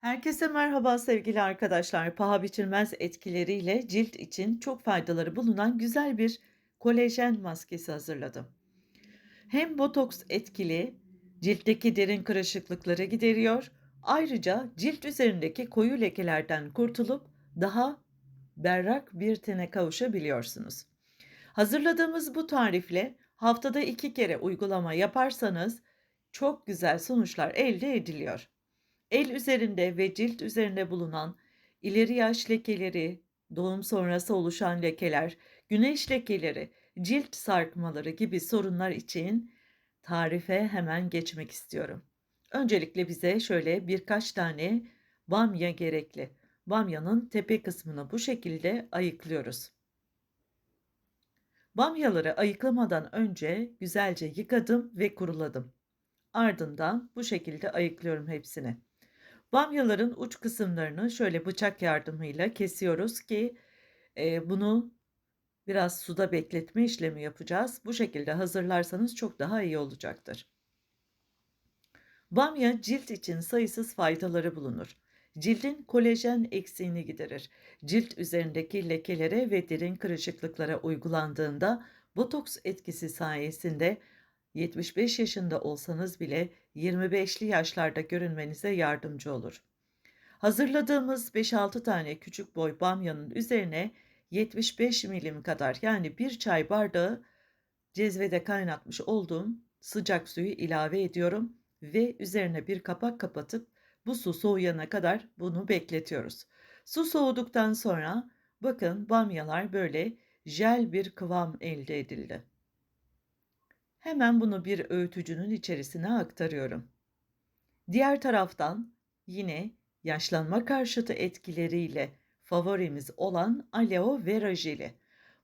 Herkese merhaba sevgili arkadaşlar. Paha biçilmez etkileriyle cilt için çok faydaları bulunan güzel bir kolajen maskesi hazırladım. Hem botoks etkili, ciltteki derin kırışıklıkları gideriyor, ayrıca cilt üzerindeki koyu lekelerden kurtulup daha berrak bir tene kavuşabiliyorsunuz. Hazırladığımız bu tarifle haftada 2 kere uygulama yaparsanız çok güzel sonuçlar elde ediliyor. El üzerinde ve cilt üzerinde bulunan ileri yaş lekeleri, doğum sonrası oluşan lekeler, güneş lekeleri, cilt sarkmaları gibi sorunlar için tarife hemen geçmek istiyorum. Öncelikle bize şöyle birkaç tane bamya gerekli. Bamyanın tepe kısmını bu şekilde ayıklıyoruz. Bamyaları ayıklamadan önce güzelce yıkadım ve kuruladım. Ardından bu şekilde ayıklıyorum hepsini. Bamyaların uç kısımlarını şöyle bıçak yardımıyla kesiyoruz ki, eee, bunu biraz suda bekletme işlemi yapacağız. Bu şekilde hazırlarsanız çok daha iyi olacaktır. Bamya cilt için sayısız faydaları bulunur. Cildin kolajen eksiğini giderir. Cilt üzerindeki lekelere ve derin kırışıklıklara uygulandığında botoks etkisi sayesinde 75 yaşında olsanız bile 25'li yaşlarda görünmenize yardımcı olur. Hazırladığımız 5-6 tane küçük boy bamyanın üzerine 75 milim kadar yani bir çay bardağı cezvede kaynatmış olduğum sıcak suyu ilave ediyorum ve üzerine bir kapak kapatıp bu su soğuyana kadar bunu bekletiyoruz. Su soğuduktan sonra bakın bamyalar böyle jel bir kıvam elde edildi. Hemen bunu bir öğütücünün içerisine aktarıyorum. Diğer taraftan yine yaşlanma karşıtı etkileriyle favorimiz olan aloe vera jeli.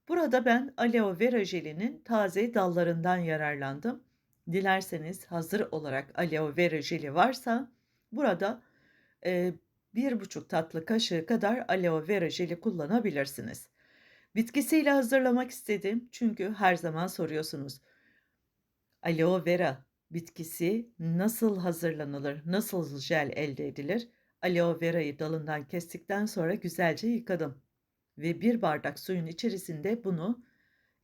Burada ben aloe vera jelinin taze dallarından yararlandım. Dilerseniz hazır olarak aloe vera jeli varsa burada e, bir buçuk tatlı kaşığı kadar aloe vera jeli kullanabilirsiniz. Bitkisiyle hazırlamak istedim çünkü her zaman soruyorsunuz. Aloe vera bitkisi nasıl hazırlanılır, nasıl jel elde edilir? Aloe verayı dalından kestikten sonra güzelce yıkadım ve bir bardak suyun içerisinde bunu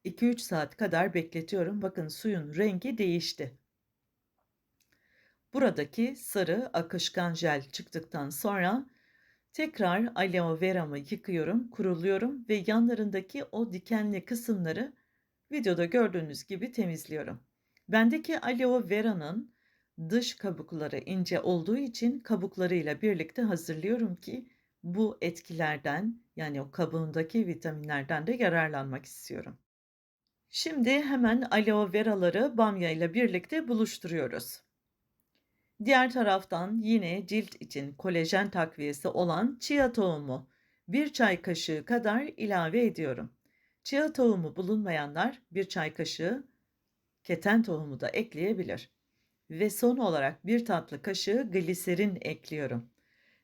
2-3 saat kadar bekletiyorum. Bakın suyun rengi değişti. Buradaki sarı akışkan jel çıktıktan sonra tekrar aloe veramı yıkıyorum, kuruluyorum ve yanlarındaki o dikenli kısımları videoda gördüğünüz gibi temizliyorum. Bendeki aloe vera'nın dış kabukları ince olduğu için kabuklarıyla birlikte hazırlıyorum ki bu etkilerden yani o kabuğundaki vitaminlerden de yararlanmak istiyorum. Şimdi hemen aloe veraları bamya ile birlikte buluşturuyoruz. Diğer taraftan yine cilt için kolajen takviyesi olan chia tohumu bir çay kaşığı kadar ilave ediyorum. Chia tohumu bulunmayanlar bir çay kaşığı keten tohumu da ekleyebilir. Ve son olarak bir tatlı kaşığı gliserin ekliyorum.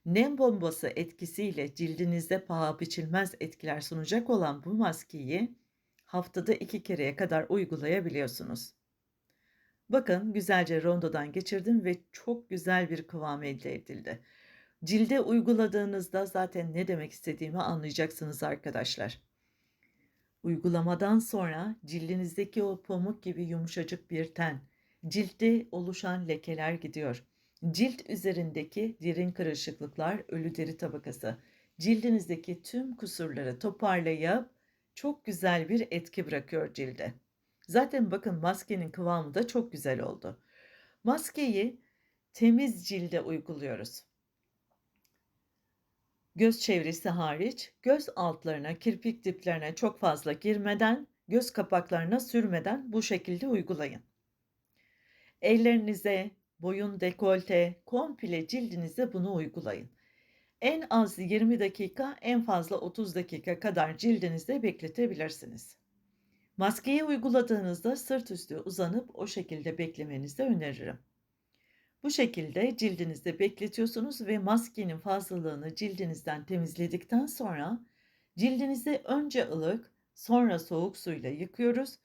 Nem bombası etkisiyle cildinizde paha biçilmez etkiler sunacak olan bu maskeyi haftada iki kereye kadar uygulayabiliyorsunuz. Bakın güzelce rondodan geçirdim ve çok güzel bir kıvam elde edildi. Cilde uyguladığınızda zaten ne demek istediğimi anlayacaksınız arkadaşlar. Uygulamadan sonra cildinizdeki o pamuk gibi yumuşacık bir ten, ciltte oluşan lekeler gidiyor. Cilt üzerindeki derin kırışıklıklar, ölü deri tabakası, cildinizdeki tüm kusurları toparlayıp çok güzel bir etki bırakıyor cilde. Zaten bakın maskenin kıvamı da çok güzel oldu. Maskeyi temiz cilde uyguluyoruz. Göz çevresi hariç göz altlarına, kirpik diplerine çok fazla girmeden, göz kapaklarına sürmeden bu şekilde uygulayın. Ellerinize, boyun dekolte, komple cildinize bunu uygulayın. En az 20 dakika, en fazla 30 dakika kadar cildinizde bekletebilirsiniz. Maskeyi uyguladığınızda sırt üstü uzanıp o şekilde beklemenizi öneririm. Bu şekilde cildinizde bekletiyorsunuz ve maskenin fazlalığını cildinizden temizledikten sonra cildinizi önce ılık, sonra soğuk suyla yıkıyoruz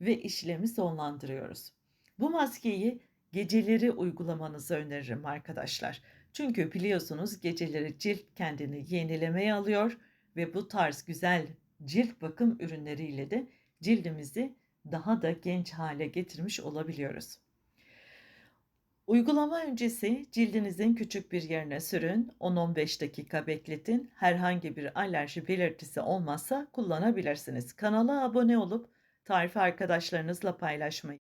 ve işlemi sonlandırıyoruz. Bu maskeyi geceleri uygulamanızı öneririm arkadaşlar. Çünkü biliyorsunuz geceleri cilt kendini yenilemeye alıyor ve bu tarz güzel cilt bakım ürünleriyle de cildimizi daha da genç hale getirmiş olabiliyoruz. Uygulama öncesi cildinizin küçük bir yerine sürün, 10-15 dakika bekletin. Herhangi bir alerji belirtisi olmazsa kullanabilirsiniz. Kanala abone olup tarifi arkadaşlarınızla paylaşmayı